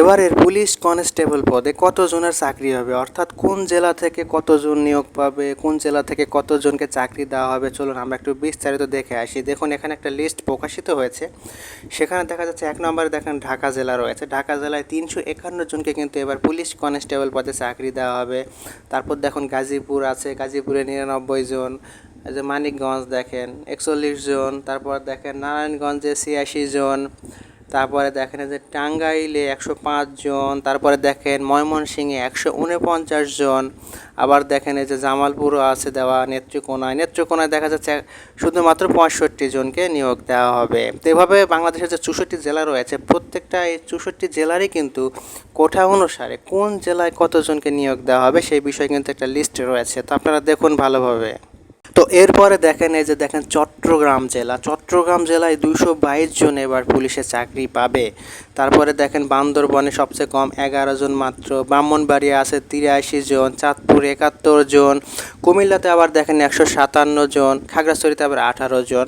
এবারের police constable পদে কতজনের চাকরি হবে? অর্থাৎ কোন জেলা থেকে কতজন নিয়োগ পাবে? কোন জেলা থেকে কতজনকে চাকরি দেওয়া হবে? চলুন আমরা একটু বিস্তারিত দেখে আসি। দেখুন, এখানে একটা লিস্ট প্রকাশিত হয়েছে। সেখানে দেখা যাচ্ছে এক নম্বরে দেখেন, ঢাকা জেলা রয়েছে। ঢাকা জেলায় তিনশো একান্ন জনকে কিন্তু এবার পুলিশ কনস্টেবল পদে চাকরি দেওয়া হবে। তারপর দেখুন, গাজীপুর আছে, গাজীপুরে নিরানব্বই জন। যে মানিকগঞ্জ দেখেন, একচল্লিশ জন। তারপর দেখেন, নারায়ণগঞ্জে ছিয়াশি জন। তারপরে দেখেন যে টাঙ্গাইলে একশো পাঁচ জন, তারপরে দেখেন ময়মনসিংহে একশো উনপঞ্চাশ জন, আবার দেখেন এই যে জামালপুরও আছে দেওয়া নেত্রকোনায়। নেত্রকোনায় দেখা যাচ্ছে শুধুমাত্র পঁয়ষট্টি জনকে নিয়োগ দেওয়া হবে। তো এভাবে বাংলাদেশের যে চৌষট্টি জেলা রয়েছে, প্রত্যেকটা এই চৌষট্টি জেলারই কিন্তু কোঠা অনুসারে কোন জেলায় কতজনকে নিয়োগ দেওয়া হবে সেই বিষয়ে কিন্তু একটা লিস্ট রয়েছে। তো আপনারা দেখুন ভালোভাবে। তো এরপরে দেখেন এই যে দেখেন চট্টগ্রাম জেলা। চট্টগ্রাম জেলায় দুশো বাইশ জন এবার পুলিশে চাকরি পাবে। তারপরে দেখেন বান্দরবনে সবচেয়ে কম এগারো জন মাত্র। ব্রাহ্মণবাড়িয়া আছে তিরাশি জন, চাঁদপুর একাত্তর জন, কুমিল্লাতে আবার দেখেন একশো সাতান্ন জন, খাগড়াছড়িতে আবার আঠারো জন।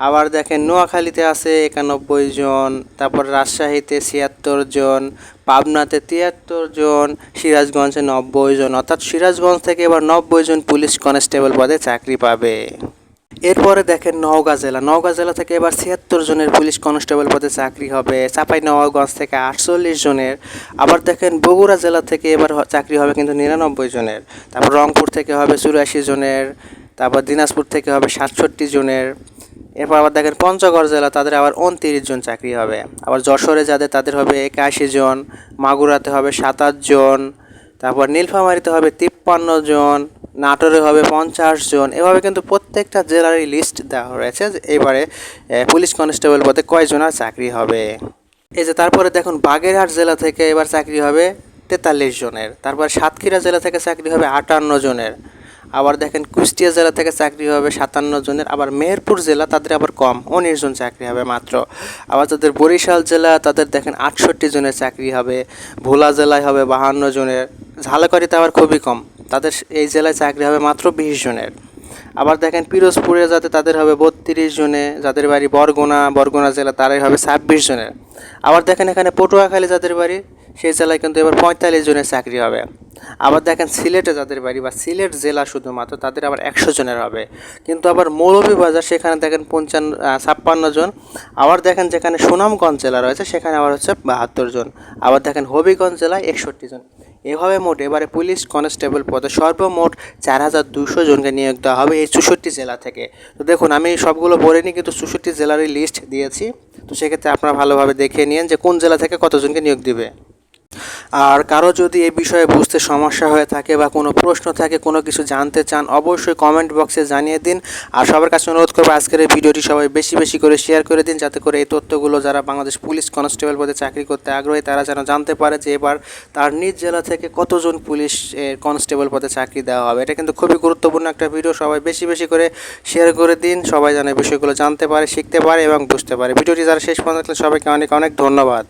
আবার দেখেন, নোয়াখালীতে আছে একানব্বই জন, তারপর রাজশাহীতে ছিয়াত্তর জন, পাবনাতে তিয়াত্তর জন, সিরাজগঞ্জে নব্বই জন। অর্থাৎ সিরাজগঞ্জ থেকে এবার নব্বই জন পুলিশ কনস্টেবল পদে চাকরি পাবে। এরপরে দেখেন নওগাঁ জেলা। নওগাঁ জেলা থেকে এবার ছিয়াত্তর জনের পুলিশ কনস্টেবল পদে চাকরি হবে। চাপাই নওয়াগঞ্জ থেকে আটচল্লিশ জনের। আবার দেখেন বগুড়া জেলা থেকে এবার চাকরি হবে কিন্তু নিরানব্বই জনের। তারপর রংপুর থেকে হবে চুরাশি জনের। তারপর দিনাজপুর থেকে হবে সাতষট্টি জনের। এরপর আবার দেখেন পঞ্চগড় জেলা, তাদের আবার উনতিরিশ জন চাকরি হবে। আবার যশোরে যাদের, তাদের হবে একাশি জন, মাগুরাতে হবে সাতাশ জন, তারপর নীলফামারিতে হবে তিপ্পান্ন জন, নাটোরে হবে পঞ্চাশ জন। এভাবে কিন্তু প্রত্যেকটা জেলারই লিস্ট দেওয়া রয়েছে যে এবারে পুলিশ কনস্টেবল পদে কয়জনের চাকরি হবে। এই যে তারপরে দেখুন বাগেরহাট জেলা থেকে এবার চাকরি হবে তেতাল্লিশ জনের, তারপর সাতক্ষীরা জেলা থেকে চাকরি হবে আটান্ন জনের। আবার দেখেন কুষ্টিয়া জেলা থেকে চাকরি হবে সাতান্ন জনের, আবার মেহেরপুর জেলা তাদের আবার কম, উনিশ জন চাকরি হবে মাত্র। আবার তাদের বরিশাল জেলা তাদের দেখেন আটষট্টি জনের চাকরি হবে, ভোলা জেলায় হবে বাহান্ন জনের ঝালকারিতে আবার খুবই কম, তাদের এই জেলায় চাকরি হবে মাত্র বিশ জনের। আবার দেখেন পিরোজপুরে যাতে তাদের হবে বত্রিশ জনে, যাদের বাড়ি বরগুনা বরগুনা জেলা তারাই হবে ছাব্বিশ জনের। আবার দেখেন এখানে পটুয়াখালী যাদের বাড়ি, সেই জেলায় কিন্তু এবার পঁয়তাল্লিশ জনের চাকরি হবে। আবার দেখেন সিলেটে যাদের বাড়ি বা সিলেট জেলা শুধুমাত্র, তাদের আবার একশো জনের হবে। কিন্তু আবার মৌলভীবাজার, সেখানে দেখেন পঞ্চান্ন ছাপ্পান্ন জন। আবার দেখেন যেখানে সুনামগঞ্জ জেলা রয়েছে, সেখানে আবার হচ্ছে বাহাত্তর জন। আবার দেখেন হবিগঞ্জ জেলায় একষট্টি জন। এভাবে মোট এবারে পুলিশ কনস্টেবল পদে সর্বমোট চার হাজার দুশো জনকে নিয়োগ দেওয়া হবে এই চৌষট্টি জেলা থেকে। তো দেখুন, আমি সবগুলো বলিনি কিন্তু চৌষট্টি জেলারই লিস্ট দিয়েছি। তো সেক্ষেত্রে আপনারা ভালোভাবে দেখে নিন যে কোন জেলা থেকে কতজনকে নিয়োগ দিবে। আর কারও যদি এই বিষয়ে বুঝতে সমস্যা হয়ে থাকে বা কোনো প্রশ্ন থাকে, কোনো কিছু জানতে চান, অবশ্যই কমেন্ট বক্সে জানিয়ে দিন। আর সবার কাছে অনুরোধ করব আজকের এই ভিডিওটি সবাই বেশি বেশি করে শেয়ার করে দিন, যাতে করে এই তথ্যগুলো যারা বাংলাদেশ পুলিশ কনস্টেবল পদে চাকরি করতে আগ্রহী, তারা যেন জানতে পারে যে এবার তার নিজ জেলা থেকে কতজন পুলিশ কনস্টেবল পদে চাকরি দেওয়া হবে। এটা কিন্তু খুবই গুরুত্বপূর্ণ একটা ভিডিও, সবাই বেশি বেশি করে শেয়ার করে দিন, সবাই যেন এই বিষয়গুলো জানতে পারে, শিখতে পারে এবং বুঝতে পারে। ভিডিওটি যারা শেষ পর্যন্ত সবাইকে অনেক অনেক ধন্যবাদ।